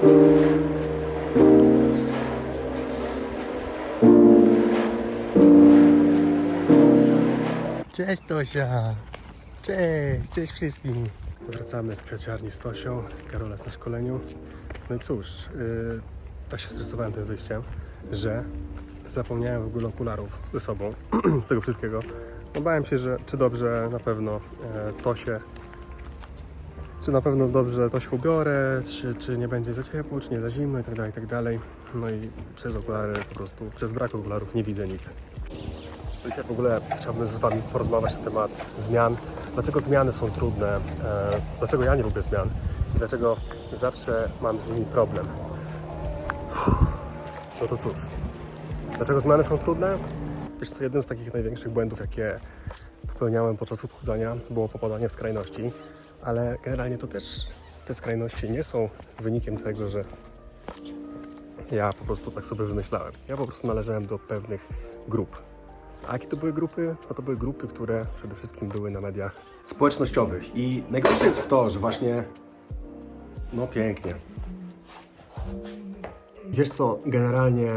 Cześć Tosia! Cześć, cześć wszystkim! Wracamy z kwiaciarni z Tosią, Karola jest na szkoleniu. No i cóż, yy, tak się stresowałem tym wyjściem, że zapomniałem w ogóle okularów ze sobą, z tego wszystkiego. Bałem się, że czy dobrze na pewno e, Tosię, czy na pewno dobrze to się ubiorę, czy, czy nie będzie za ciepło, czy nie za zimno i tak dalej, i tak. No i przez okulary po prostu, przez brak okularów nie widzę nic. Dzisiaj w ogóle chciałbym z Wami porozmawiać na temat zmian. Dlaczego zmiany są trudne? E, Dlaczego ja nie lubię zmian? Dlaczego zawsze mam z nimi problem? No to cóż. Dlaczego zmiany są trudne? Wiesz co, jednym z takich największych błędów, jakie popełniałem podczas odchudzania, było popadanie w skrajności. Ale generalnie to też te skrajności nie są wynikiem tego, że ja po prostu tak sobie wymyślałem. Ja po prostu należałem do pewnych grup. A jakie to były grupy? No to były grupy, które przede wszystkim były na mediach społecznościowych. I najgorsze jest to, że właśnie. No pięknie. Wiesz co, generalnie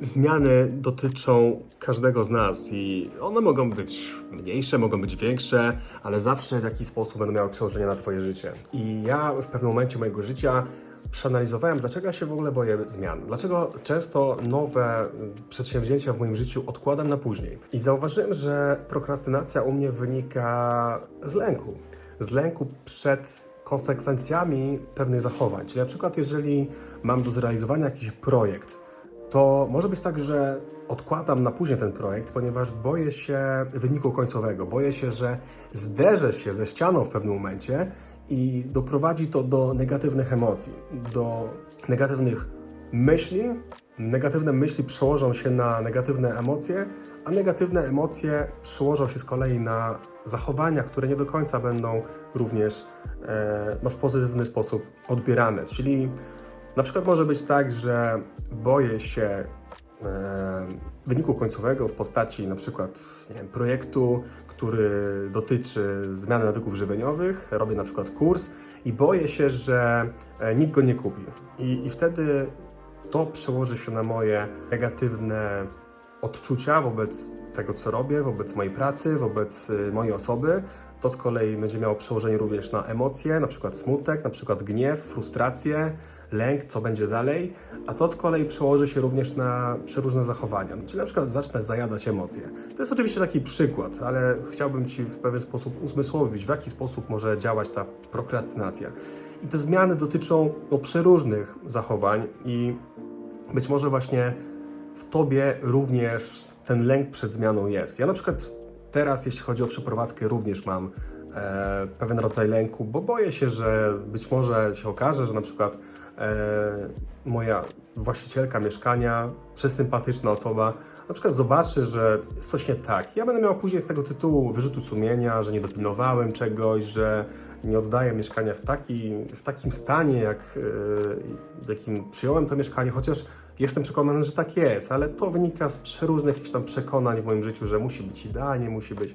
zmiany dotyczą każdego z nas i one mogą być mniejsze, mogą być większe, ale zawsze w jakiś sposób będą miały przełożenie na Twoje życie. I ja w pewnym momencie mojego życia przeanalizowałem, dlaczego ja się w ogóle boję zmian. Dlaczego często nowe przedsięwzięcia w moim życiu odkładam na później. I zauważyłem, że prokrastynacja u mnie wynika z lęku. Z lęku przed konsekwencjami pewnych zachowań. Czyli na przykład, jeżeli mam do zrealizowania jakiś projekt, to może być tak, że odkładam na później ten projekt, ponieważ boję się wyniku końcowego. Boję się, że zderzę się ze ścianą w pewnym momencie i doprowadzi to do negatywnych emocji, do negatywnych myśli. Negatywne myśli przełożą się na negatywne emocje, a negatywne emocje przełożą się z kolei na zachowania, które nie do końca będą również e, no, w pozytywny sposób odbierane. Czyli na przykład może być tak, że boję się e, wyniku końcowego w postaci na przykład wiem, projektu, który dotyczy zmiany nawyków żywieniowych. Robię na przykład kurs i boję się, że e, nikt go nie kupi. I, I wtedy to przełoży się na moje negatywne odczucia wobec tego, co robię, wobec mojej pracy, wobec y, mojej osoby. To z kolei będzie miało przełożenie również na emocje, na przykład smutek, na przykład gniew, frustrację, lęk, co będzie dalej, a to z kolei przełoży się również na przeróżne zachowania. Czyli na przykład zacznę zajadać emocje. To jest oczywiście taki przykład, ale chciałbym Ci w pewien sposób uzmysłowić, w jaki sposób może działać ta prokrastynacja. I te zmiany dotyczą no, przeróżnych zachowań i być może właśnie w tobie również ten lęk przed zmianą jest. Ja na przykład teraz, jeśli chodzi o przeprowadzkę, również mam e, pewien rodzaj lęku, bo boję się, że być może się okaże, że na przykład moja właścicielka mieszkania, przesympatyczna osoba, na przykład zobaczy, że coś nie tak. Ja będę miał później z tego tytułu wyrzutu sumienia, że nie dopilnowałem czegoś, że nie oddaję mieszkania w, taki, w takim stanie, jak, e, w jakim przyjąłem to mieszkanie, chociaż jestem przekonany, że tak jest, ale to wynika z przeróżnych jakichś tam przekonań w moim życiu, że musi być idealnie, musi być e,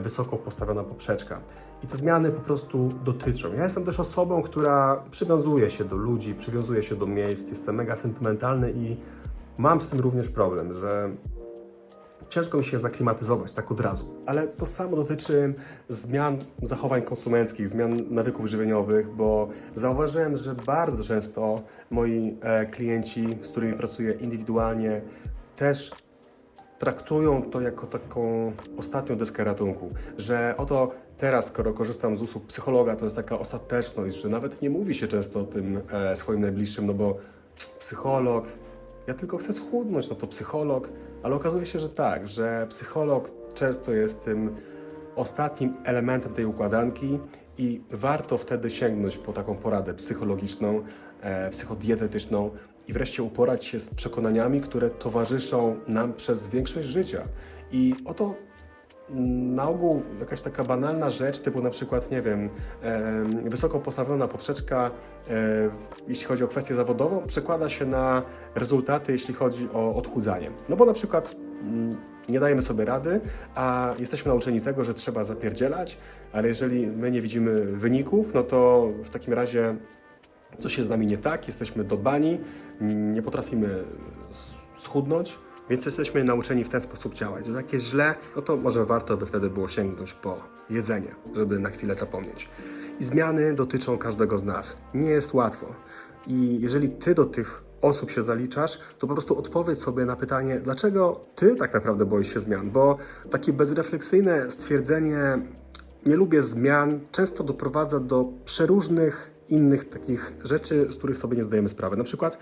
wysoko postawiona poprzeczka. I te zmiany po prostu dotyczą. Ja jestem też osobą, która przywiązuje się do ludzi, przywiązuje się do miejsc, jestem mega sentymentalny i mam z tym również problem, że ciężko mi się zaklimatyzować tak od razu. Ale to samo dotyczy zmian zachowań konsumenckich, zmian nawyków żywieniowych, bo zauważyłem, że bardzo często moi e, klienci, z którymi pracuję indywidualnie, też traktują to jako taką ostatnią deskę ratunku, że oto teraz, skoro korzystam z usług psychologa, to jest taka ostateczność, że nawet nie mówi się często o tym e, swoim najbliższym, no bo psycholog, ja tylko chcę schudnąć, no to psycholog, ale okazuje się, że tak, że psycholog często jest tym ostatnim elementem tej układanki i warto wtedy sięgnąć po taką poradę psychologiczną, e, psychodietetyczną i wreszcie uporać się z przekonaniami, które towarzyszą nam przez większość życia. I oto na ogół jakaś taka banalna rzecz, typu na przykład, nie wiem, wysoko postawiona poprzeczka, e, jeśli chodzi o kwestię zawodową, przekłada się na rezultaty, jeśli chodzi o odchudzanie. No bo na przykład mm, nie dajemy sobie rady, a jesteśmy nauczeni tego, że trzeba zapierdzielać, ale jeżeli my nie widzimy wyników, no to w takim razie coś jest z nami nie tak, jesteśmy do bani, nie potrafimy schudnąć, więc jesteśmy nauczeni w ten sposób działać. Że jak jest źle, no to może warto by wtedy było sięgnąć po jedzenie, żeby na chwilę zapomnieć. I zmiany dotyczą każdego z nas. Nie jest łatwo. I jeżeli ty do tych osób się zaliczasz, to po prostu odpowiedz sobie na pytanie, dlaczego ty tak naprawdę boisz się zmian? Bo takie bezrefleksyjne stwierdzenie, nie lubię zmian, często doprowadza do przeróżnych innych takich rzeczy, z których sobie nie zdajemy sprawy. Na przykład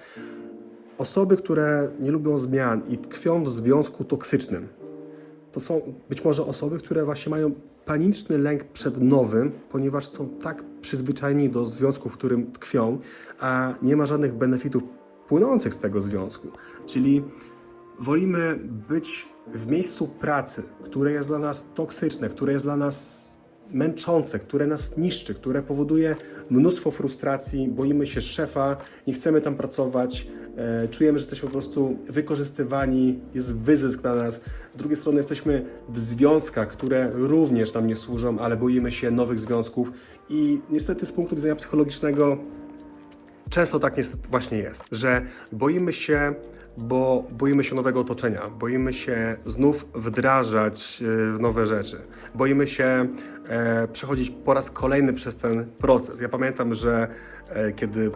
osoby, które nie lubią zmian i tkwią w związku toksycznym, to są być może osoby, które właśnie mają paniczny lęk przed nowym, ponieważ są tak przyzwyczajeni do związku, w którym tkwią, a nie ma żadnych benefitów płynących z tego związku. Czyli wolimy być w miejscu pracy, które jest dla nas toksyczne, które jest dla nas męczące, które nas niszczy, które powoduje mnóstwo frustracji, boimy się szefa, nie chcemy tam pracować, e, czujemy, że jesteśmy po prostu wykorzystywani, jest wyzysk na nas. Z drugiej strony jesteśmy w związkach, które również nam nie służą, ale boimy się nowych związków i niestety z punktu widzenia psychologicznego Często tak niestety właśnie jest, że boimy się, bo boimy się nowego otoczenia, boimy się znów wdrażać e, nowe rzeczy, boimy się e, przechodzić po raz kolejny przez ten proces. Ja pamiętam, że e, kiedy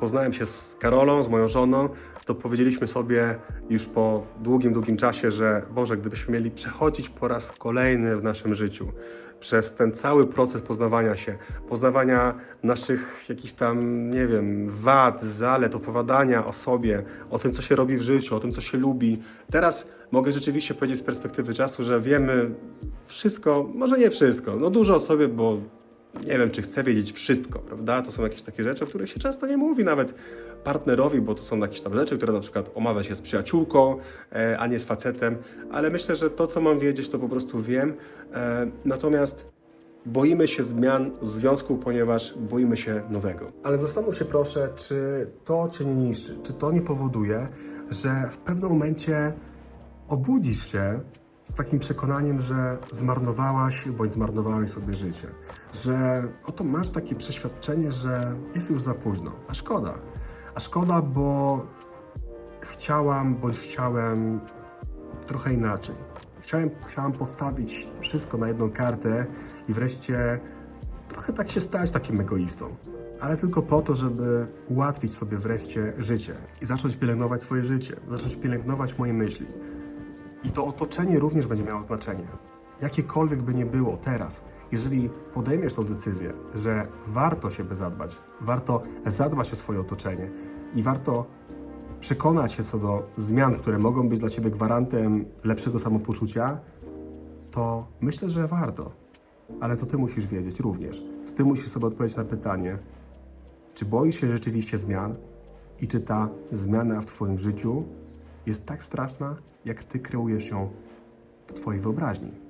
poznałem się z Karolą, z moją żoną, to powiedzieliśmy sobie już po długim, długim czasie, że Boże, gdybyśmy mieli przechodzić po raz kolejny w naszym życiu przez ten cały proces poznawania się, poznawania naszych jakichś tam, nie wiem, wad, zalet, opowiadania o sobie, o tym, co się robi w życiu, o tym, co się lubi. Teraz mogę rzeczywiście powiedzieć z perspektywy czasu, że wiemy wszystko, może nie wszystko, no dużo o sobie, bo nie wiem, czy chcę wiedzieć wszystko, prawda? To są jakieś takie rzeczy, o których się często nie mówi nawet partnerowi, bo to są jakieś tam rzeczy, które na przykład omawia się z przyjaciółką, e, a nie z facetem, ale myślę, że to, co mam wiedzieć, to po prostu wiem. E, natomiast boimy się zmian związku, ponieważ boimy się nowego. Ale zastanów się proszę, czy to cię nie niszczy, czy to nie powoduje, że w pewnym momencie obudzisz się z takim przekonaniem, że zmarnowałaś bądź zmarnowałeś sobie życie. Że oto masz takie przeświadczenie, że jest już za późno. A szkoda. A szkoda, bo chciałam bądź chciałem trochę inaczej. Chciałem, chciałam postawić wszystko na jedną kartę i wreszcie trochę tak się stać takim egoistą. Ale tylko po to, żeby ułatwić sobie wreszcie życie i zacząć pielęgnować swoje życie, zacząć pielęgnować moje myśli. I to otoczenie również będzie miało znaczenie. Jakiekolwiek by nie było teraz, jeżeli podejmiesz tą decyzję, że warto siebie zadbać, warto zadbać o swoje otoczenie i warto przekonać się co do zmian, które mogą być dla ciebie gwarantem lepszego samopoczucia, to myślę, że warto. Ale to ty musisz wiedzieć również. To ty musisz sobie odpowiedzieć na pytanie, czy boisz się rzeczywiście zmian i czy ta zmiana w twoim życiu jest tak straszna, jak ty kreujesz ją w twojej wyobraźni.